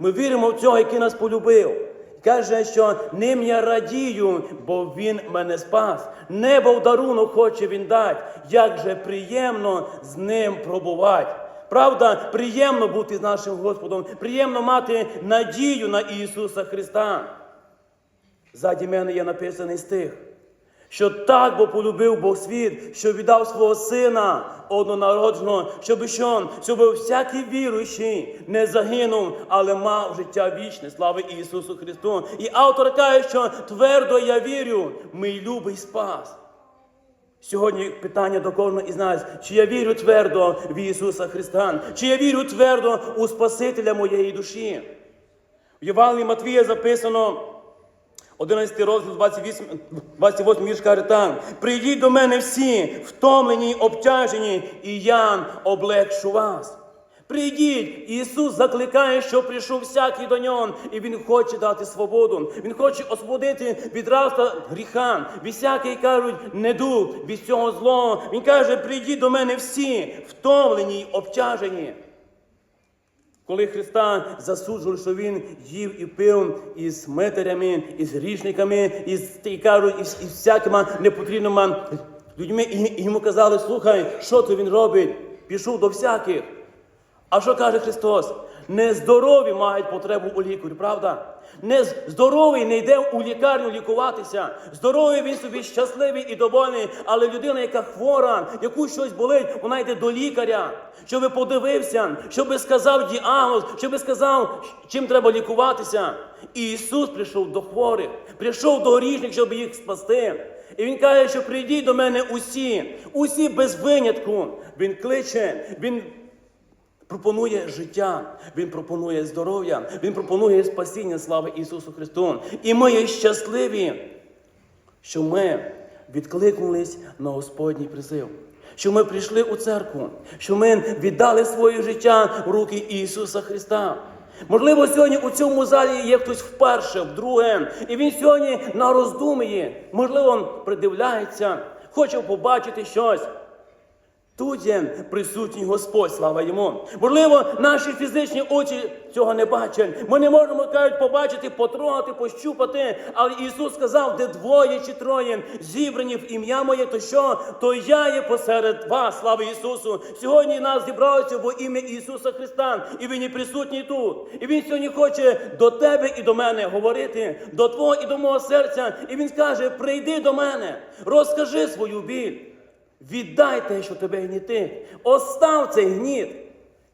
Ми віримо в цього, який нас полюбив. Каже, що ним я радію, бо він мене спас. Небо в дарунок хоче він дать. Як же приємно з ним пробувати. Правда, приємно бути з нашим Господом, приємно мати надію на Ісуса Христа. Ззаді мене є написаний стих, що так бо полюбив Бог світ, що віддав свого сина однонародженого, щоб що, щоб всякий віруючий не загинув, але мав життя вічне. Слава Ісусу Христу. І автор каже, що твердо я вірю, мій любий спас. Сьогодні питання до кожного із нас, чи я вірю твердо в Ісуса Христа, чи я вірю твердо у Спасителя моєї душі. В Євангелії Матвія записано 11 розділ 28, 28 вірш каже так. Прийдіть до мене всі, втомлені, обтяжені, і я облегшу вас. Прийдіть, Ісус закликає, що прийшов всякий до нього, і Він хоче дати свободу. Він хоче освободити від рабства гріха, від всякий кажуть, недуг, від цього злого. Він каже, прийдіть до мене всі, втомлені, обтяжені. Коли Христа засуджували, що Він їв і пив із метарями, із грішниками, із і із, із всякими непотрібними людьми, і йому казали, слухай, що то він робить? Пішов до всяких. А що каже Христос? Нездорові мають потребу у лікарі, правда? Не здоровий не йде у лікарню лікуватися. Здоровий він собі щасливий і довольний, але людина, яка хвора, яку щось болить, вона йде до лікаря, щоб подивився, щоб сказав діагноз, щоб сказав, чим треба лікуватися. І Ісус прийшов до хворих, прийшов до грішних, щоб їх спасти. І Він каже, що прийдіть до мене усі, усі без винятку. Він кличе, Він пропонує життя, Він пропонує здоров'я, Він пропонує спасіння, слави Ісусу Христу. І ми є щасливі, що ми відкликнулись на Господній призив. Що ми прийшли у церкву, що ми віддали своє життя в руки Ісуса Христа. Можливо, сьогодні у цьому залі є хтось вперше, вдруге, і він сьогодні на роздум'ї, можливо, придивляється, хоче побачити щось. Тут є присутній Господь, слава йому. Можливо, наші фізичні очі цього не бачать. Ми не можемо кажуть, побачити, потрогати, пощупати. Але Ісус сказав, де двоє чи троє зібрані в ім'я моє, то що? То я є посеред вас, слава Ісусу. Сьогодні нас зібралися во ім'я Ісуса Христа, і Він є присутній тут. І Він сьогодні хоче до тебе і до мене говорити, до твого і до мого серця. І Він каже: прийди до мене, розкажи свою біль. Віддай те, що тебе гнітить. Остав цей гніт.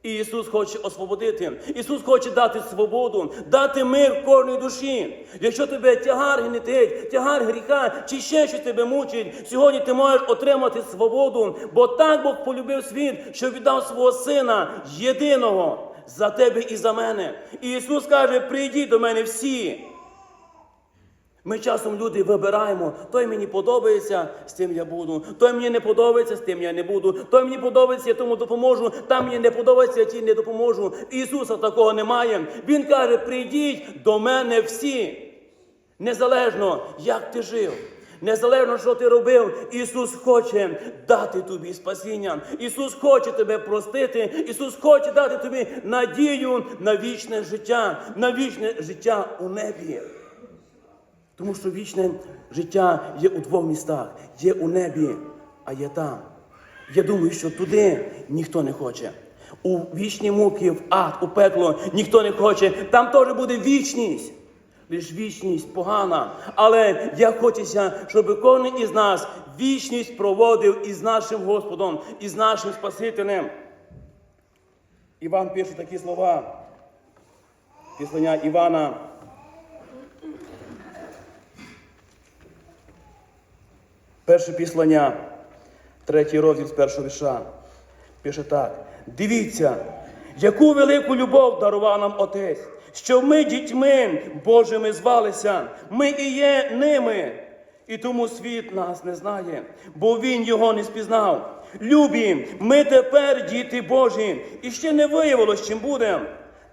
І Ісус хоче освободити. Ісус хоче дати свободу, дати мир кожній душі. Якщо тебе тягар гнітить, тягар гріха, чи ще щось тебе мучить, сьогодні ти можеш отримати свободу, бо так Бог полюбив світ, що віддав свого Сина єдиного за тебе і за мене. І Ісус каже: прийдіть до мене всі. Ми часом люди вибираємо, той мені подобається, з тим я буду, той мені не подобається, з тим я не буду, той мені подобається, я тому допоможу, там мені не подобається, я ті не допоможу. Ісуса такого немає. Він каже: прийдіть до мене всі. Незалежно, як ти жив. Незалежно, що ти робив, Ісус хоче дати тобі спасіння. Ісус хоче тебе простити. Ісус хоче дати тобі надію на вічне життя, на вічне життя у небі. Тому що вічне життя є у двох містах: є у небі, а є там. Я думаю, що туди ніхто не хоче. У вічні муки, в ад, у пекло ніхто не хоче. Там теж буде вічність. Лиш вічність погана. Але я хочеся, щоб кожен із нас вічність проводив із нашим Господом, із нашим Спасителем. Іван пише такі слова. Післання Івана. Перше післання, третій розділ з першого віша. Пише так: дивіться, яку велику любов дарував нам Отець, що ми дітьми Божими звалися, ми і є ними. І тому світ нас не знає, бо він його не спізнав. Любі, ми тепер діти Божі, і ще не виявилось, чим будемо.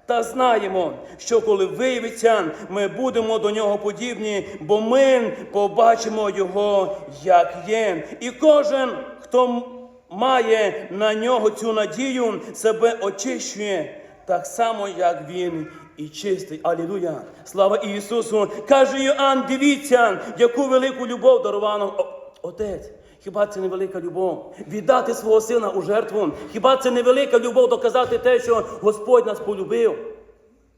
Та знаємо, що коли виявиться, ми будемо до нього подібні, бо ми побачимо його, як є. І кожен, хто має на нього цю надію, себе очищує, так само, як він і чистий. Алілуя! Слава Ісусу! Каже Йоанн, дивіться, яку велику любов дарував Отець. Хіба це не велика любов? Віддати свого сина у жертву. Хіба це не велика любов доказати те, що Господь нас полюбив?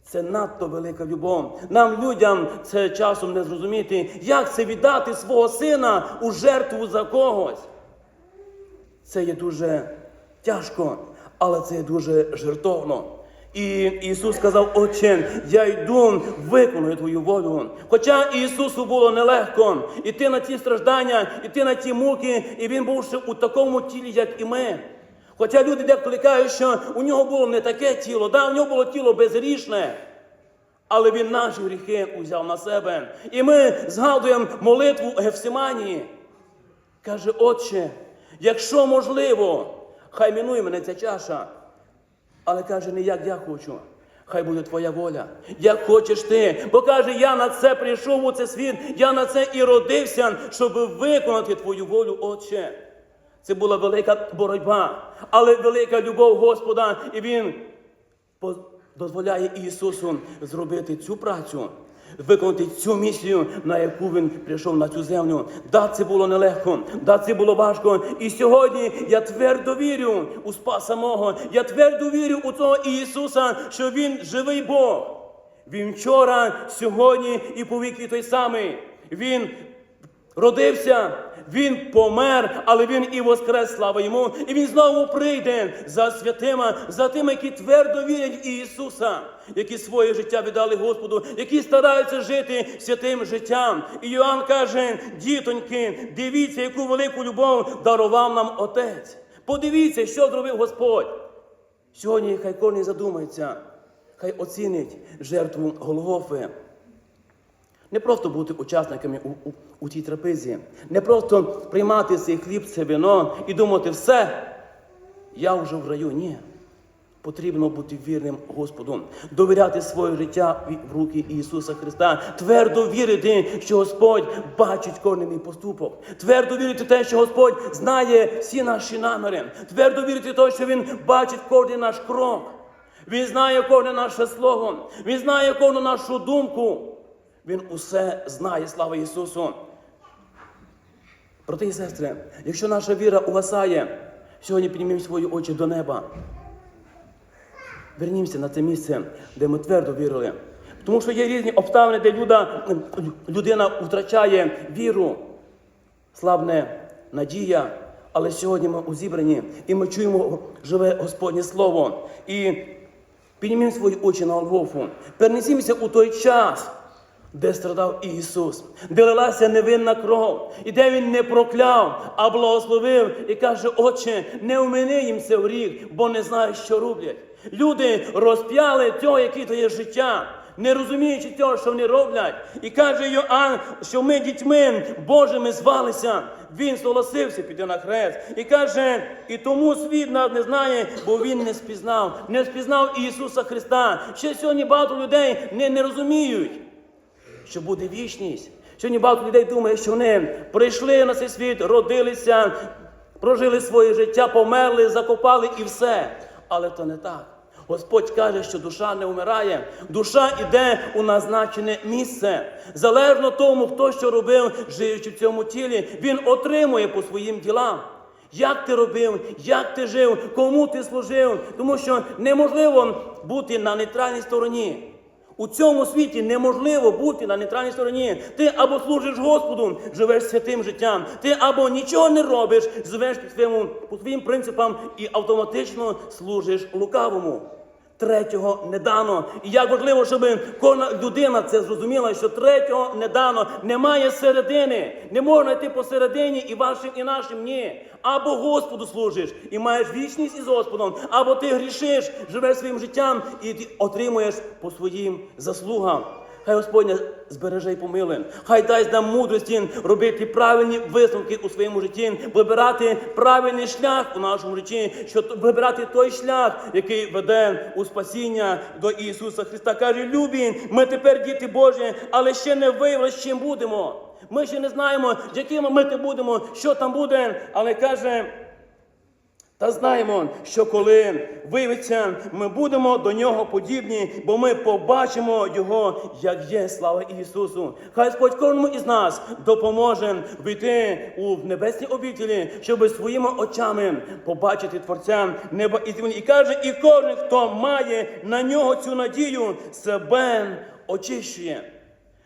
Це надто велика любов. Нам, людям, це часом не зрозуміти, як це віддати свого сина у жертву за когось. Це є дуже тяжко, але це є дуже жертовно. І Ісус сказав, Отче, я йду, виконую твою волю. Хоча Ісусу було нелегко іти на ті страждання, іти на ті муки, і Він був ще у такому тілі, як і ми. Хоча люди деколи кажуть, що у нього було не таке тіло, да, у нього було тіло безрішне. Але він наші гріхи узяв на себе. І ми згадуємо молитву Гефсиманії. Каже, Отче, якщо можливо, хай мінує мене ця чаша. Але каже, не як я хочу. Хай буде твоя воля, як хочеш ти. Бо каже, я на це прийшов у цей світ, я на це і родився, щоб виконати твою волю, Отче. Це була велика боротьба, але велика любов Господа, і Він дозволяє Ісусу зробити цю працю, виконати цю місію, на яку він прийшов на цю землю. Да, це було нелегко, да, це було важко. І сьогодні я твердо вірю у Спаса мого, я твердо вірю у того Ісуса, що Він живий Бог. Він вчора, сьогодні і повіки той самий. Він родився, він помер, але він і воскрес, слава йому, і він знову прийде за святима, за тими, які твердо вірять в Ісуса, які своє життя віддали Господу, які стараються жити святим життям. І Йоанн каже: дітоньки, дивіться, яку велику любов дарував нам Отець. Подивіться, що зробив Господь. Сьогодні хай кожен задумається, хай оцінить жертву Голгофи. Не просто бути учасниками у, тій трапезі, не просто приймати цей хліб, це вино і думати, все, я вже в раю. Ні. Потрібно бути вірним Господу, довіряти своє життя в- руки Ісуса Христа, твердо вірити, що Господь бачить кожен мій поступок, твердо вірити в те, що Господь знає всі наші наміри, твердо вірити в те, що Він бачить кожен наш крок. Він знає кожне наше слово, Він знає кожну нашу думку. Він усе знає, слава Ісусу. Брати і сестри, якщо наша віра угасає, сьогодні піднімемо свої очі до неба. Вернімося на це місце, де ми твердо вірили. Тому що є різні обставини, де люда, людина втрачає віру, слабне надія. Але сьогодні ми у зібранні і ми чуємо живе Господнє Слово. І піднімемо свої очі на Голгофу. Перенесімося у той час, де страдав Ісус, де лилася невинна кров, і де Він не прокляв, а благословив і каже, Отче, не вмини їм це в рік, бо не знають, що роблять. Люди розп'яли того, який то є життя, не розуміючи того, що вони роблять. І каже Йоанн, що ми дітьми Божими звалися. Він согласився піти на хрест. І каже, і тому світ нас не знає, бо він не спізнав, не спізнав Ісуса Христа. Ще сьогодні багато людей не, не розуміють що буде вічність. Сьогодні багато людей думає, що вони прийшли на цей світ, родилися, прожили своє життя, померли, закопали і все. Але то не так. Господь каже, що душа не вмирає, душа йде у назначене місце. Залежно тому, хто що робив, живучи в цьому тілі, він отримує по своїм ділам. Як ти робив, як ти жив, кому ти служив, тому що неможливо бути на нейтральній стороні. У цьому світі неможливо бути на нейтральній стороні. Ти або служиш Господу, живеш святим життям, ти або нічого не робиш, живеш по своїм принципам і автоматично служиш лукавому. Третього не дано. І як важливо, щоб кожна людина це зрозуміла, що третього не дано. Немає середини. Не можна йти посередині і вашим, і нашим. Ні. Або Господу служиш і маєш вічність із Господом, або ти грішиш, живеш своїм життям і ти отримуєш по своїм заслугам. Хай Господь збереже і помилує. Хай дасть нам мудрості робити правильні висновки у своєму житті, вибирати правильний шлях у нашому житті, щоб вибирати той шлях, який веде у спасіння до Ісуса Христа. Каже, любі, ми тепер діти Божі, але ще не виявили, з чим будемо. Ми ще не знаємо, якими ми будемо, що там буде, але каже. Та знаємо, що коли виявиться, ми будемо до нього подібні, бо ми побачимо Його, як є слава Ісусу. Хай Господь кожному із нас допоможе війти у небесні обітелі, щоб своїми очами побачити Творця неба і землі. І каже, і кожен, хто має на нього цю надію, себе очищує.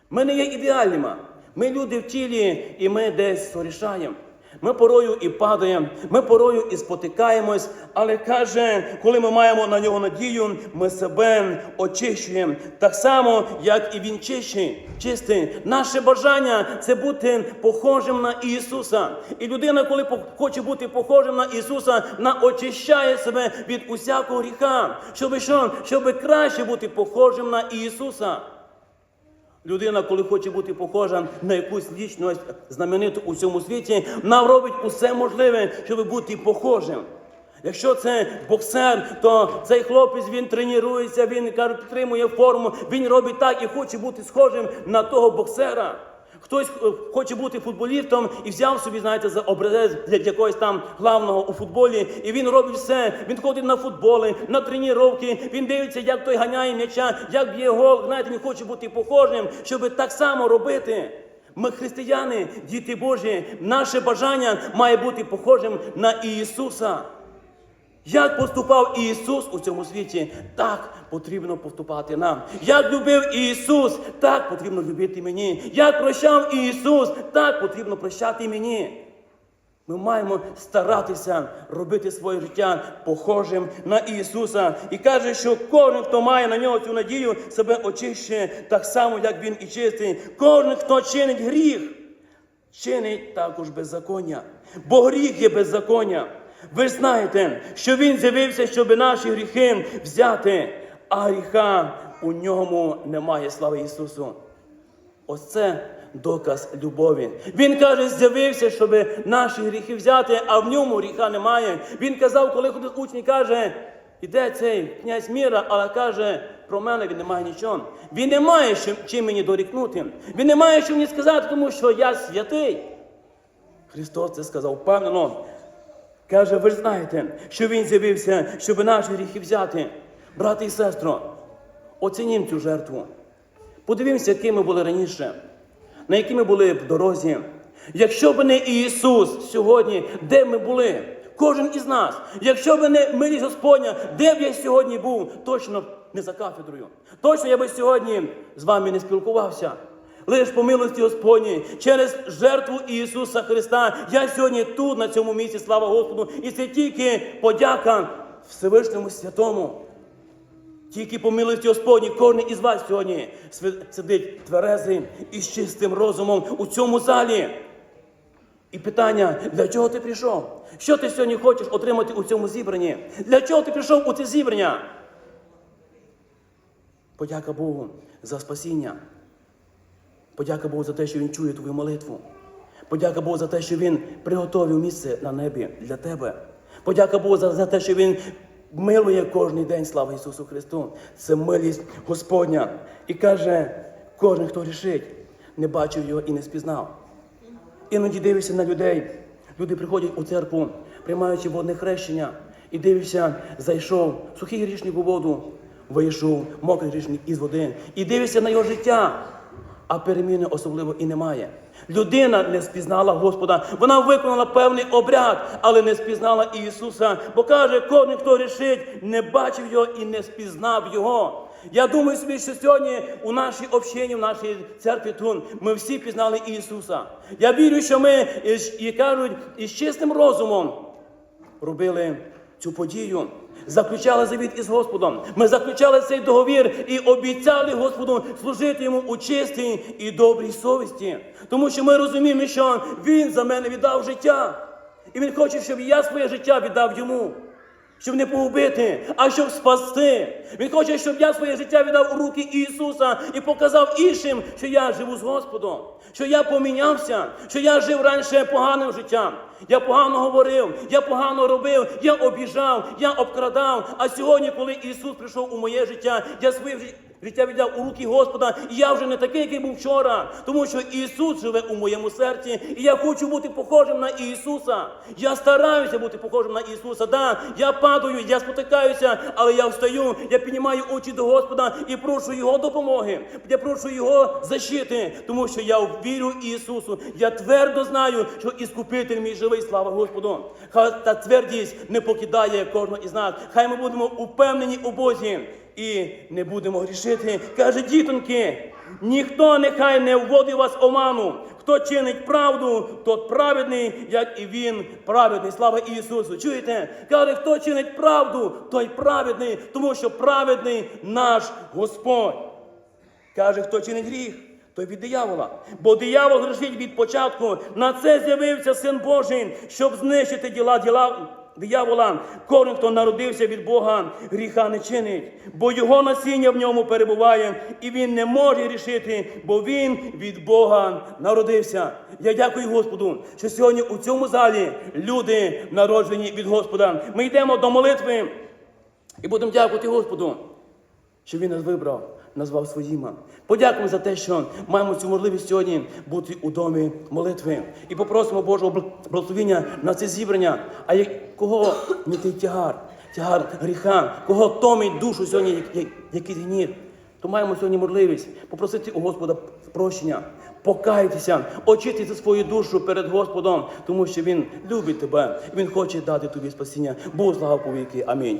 Ми не є ідеальними. Ми люди в тілі, і ми десь сорішаємо. Ми порою і падаємо, ми порою і спотикаємось, але каже, коли ми маємо на нього надію, ми себе очищуємо. Так само, як і він чищий, чистий. Наше бажання це бути похожим на Ісуса. І людина, коли хоче бути похожим на Ісуса, вона очищає себе від усякого гріха. Щоб що? Щоб краще бути похожим на Ісуса. Людина, коли хоче бути похожа на якусь лічність знамениту у цьому світі, вона робить усе можливе, щоб бути похожим. Якщо це боксер, то цей хлопець він тренується, він підтримує форму, він робить так і хоче бути схожим на того боксера. Хтось е, хоче бути футболістом і взяв собі, знаєте, за образець для якогось там главного у футболі, і він робить все. Він ходить на футболи, на тренування, він дивиться, як той ганяє м'яча, як б'є гол. Знаєте, він хоче бути похожим, щоб так само робити. Ми християни, діти Божі, наше бажання має бути похожим на Ісуса. Як поступав Ісус у цьому світі, так потрібно поступати нам. Як любив Ісус, так потрібно любити мені. Як прощав Ісус, так потрібно прощати мені. Ми маємо старатися робити своє життя похожим на Ісуса. І каже, що кожен, хто має на нього цю надію, себе очищує так само, як Він і чистий. Кожен, хто чинить гріх, чинить також беззаконня. Бо гріх є беззаконня. Ви знаєте, що він з'явився, щоб наші гріхи взяти, а гріха у ньому немає. Слава Ісусу! Ось це доказ любові. Він каже, з'явився, щоб наші гріхи взяти, а в ньому гріха немає. Він казав, коли ходить учні, каже, іде цей князь міра, але каже, про мене він не має нічого. Він не має чим мені дорікнути. Він не має що мені сказати, тому що я святий. Христос це сказав впевнено. Каже, ви ж знаєте, що Він з'явився, щоб наші гріхи взяти. Брати і сестро, оцінімо цю жертву. Подивімося, ми були раніше, на якій ми були в дорозі. Якщо б не Ісус сьогодні, де ми були? Кожен із нас. Якщо б не милість Господня, де б я сьогодні був? Точно не за кафедрою. Точно я би сьогодні з вами не спілкувався. Лиш по милості Господній, через жертву Ісуса Христа, я сьогодні тут, на цьому місці, слава Господу, і це тільки подяка Всевишньому Святому. Тільки по милості Господній, кожен із вас сьогодні сидить тверезий і з чистим розумом у цьому залі. І питання, для чого ти прийшов? Що ти сьогодні хочеш отримати у цьому зібранні? Для чого ти прийшов у це зібрання? Подяка Богу за спасіння. Подяка Богу за те, що Він чує твою молитву. Подяка Богу за те, що Він приготовив місце на небі для тебе. Подяка Богу за те, що Він милує кожен день, слава Ісусу Христу. Це милість Господня. І каже, кожен, хто рішить, не бачив його і не спізнав. Іноді дивишся на людей. Люди приходять у церкву, приймаючи водне хрещення, і дивишся, зайшов сухий грішник у воду, вийшов мокрий грішник із води, і дивишся на його життя, а переміни особливо і немає. Людина не спізнала Господа, вона виконала певний обряд, але не спізнала Ісуса, бо каже, кожен, хто рішить, не бачив його і не спізнав його. Я думаю собі, що сьогодні у нашій общині, в нашій церкві тут ми всі пізнали Ісуса. Я вірю, що ми і кажуть, із чистим розумом робили цю подію, заключали завіт із Господом. Ми заключали цей договір і обіцяли Господу служити йому у чистій і добрій совісті. Тому що ми розуміємо, що Він за мене віддав життя. І Він хоче, щоб я своє життя віддав йому. Щоб не поубити, а щоб спасти. Він хоче, щоб я своє життя віддав у руки Ісуса і показав іншим, що я живу з Господом, що я помінявся, що я жив раніше поганим життям. Я погано говорив, я погано робив, я обіжав, я обкрадав. А сьогодні, коли Ісус прийшов у моє життя, я своє Життя віддав у руки Господа, і я вже не такий, який був вчора, тому що Ісус живе у моєму серці, і я хочу бути похожим на Ісуса. Я стараюся бути похожим на Ісуса. Да, я падаю, я спотикаюся, але я встаю, я піднімаю очі до Господа і прошу Його допомоги. Я прошу Його защити, тому що я вірю Ісусу. Я твердо знаю, що Іскупитель мій живий, слава Господу. Хай та твердість не покидає кожного із нас. Хай ми будемо упевнені у Бозі і не будемо грішити. Каже, дітоньки, ніхто нехай не вводить вас оману. Хто чинить правду, тот праведний, як і він праведний. Слава Ісусу. Чуєте? Каже, хто чинить правду, той праведний, тому що праведний наш Господь. Каже, хто чинить гріх, той від диявола. Бо диявол грішить від початку. На це з'явився Син Божий, щоб знищити діла діла диявола. Кожен, хто народився від Бога, гріха не чинить, бо його насіння в ньому перебуває, і він не може грішити, бо він від Бога народився. Я дякую Господу, що сьогодні у цьому залі люди народжені від Господа. Ми йдемо до молитви і будемо дякувати Господу що він нас вибрав, назвав своїми. Подякуємо за те, що маємо цю можливість сьогодні бути у домі молитви. І попросимо Божого бл- благословення на це зібрання. А як- кого нітий тягар, тягар гріха, кого томить душу сьогодні, як- як- якийсь гнів, то маємо сьогодні можливість попросити у Господа прощення, покайтеся, очистити свою душу перед Господом, тому що Він любить тебе, Він хоче дати тобі спасіння. Бог слава повіки. Амінь.